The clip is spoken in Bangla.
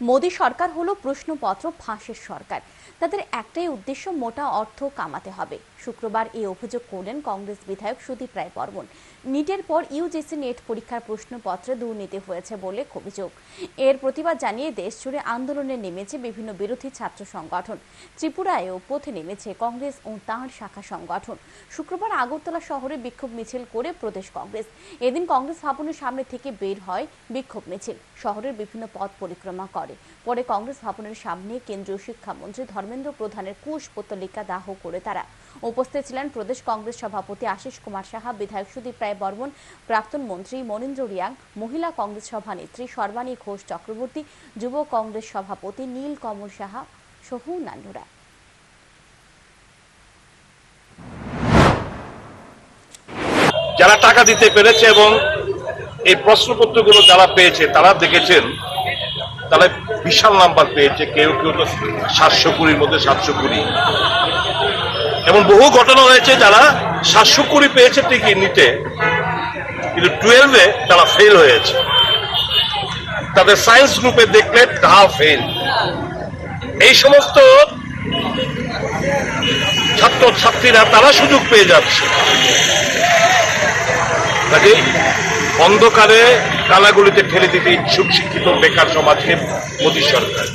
মোদী সরকার হলো প্রশ্নপত্র ফাঁসের সরকার। তাদের একটাই উদ্দেশ্য, মোটা অর্থ কামাতে হবে। শুক্রবার এই অভিযোগ করলেন কংগ্রেস বিধায়ক সুদীপ রায় বর্মন। নিটের পর ইউজিসি নেট পরীক্ষার প্রশ্নপত্রে দুর্নীতি হয়েছে বলে অভিযোগ। এর প্রতিবাদ জানিয়ে দেশ জুড়ে আন্দোলনে নেমেছে বিভিন্ন বিরোধী ছাত্র সংগঠন। ত্রিপুরায়ও পথে নেমেছে কংগ্রেস ও তাঁর শাখা সংগঠন। শুক্রবার আগরতলা শহরে বিক্ষোভ মিছিল করে প্রদেশ কংগ্রেস। এদিন কংগ্রেস ভবনের সামনে থেকে বের হয় বিক্ষোভ মিছিল। শহরের বিভিন্ন পথ পরিক্রমা করে। পরে কংগ্রেস ভবনের সামনে কেন্দ্রীয় শিক্ষামন্ত্রী ধর্মেন্দ্র প্রধানের কুশ পত্তলিকা দাহ করে তারা। উপস্থিত ছিলেন প্রদেশ কংগ্রেস সভাপতি আশিস কুমার সাহা, বিধায়ক সুদীপ রায় বর্মন, প্রাক্তন মন্ত্রী মনীন্দ্র রিয়াং, মহিলা কংগ্রেস সভানেত্রী সর্বাণী ঘোষ চক্রবর্তী, যুব কংগ্রেস সভাপতি নীল কমল সাহা সহ অন্যান্যরা যারা টাকা দিতে পেরেছে এবং এই প্রশ্নপত্রগুলো যারা পেয়েছে, তারা দেখেছেন তারা বিশাল নাম্বার পেয়েছে, কেউ কেউ তো সাতশো কুড়ির মধ্যে সাতশো কুড়ি। এবং বহু ঘটনা হয়েছে যারা সাতশো কুড়ি পেয়েছে ঠিকই নিতে, কিন্তু টুয়েলভে তারা ফেল হয়েছে। তাদের সায়েন্স গ্রুপে দেখলে তা ফেল এই সমস্ত ছাত্র ছাত্রীরা তারা সুযোগ পেয়ে যাচ্ছে। অন্ধকারে কালাগুলিতে ঠেলে দিতে ইচ্ছুক শিক্ষিত বেকার সমাজকে মোদী সরকার।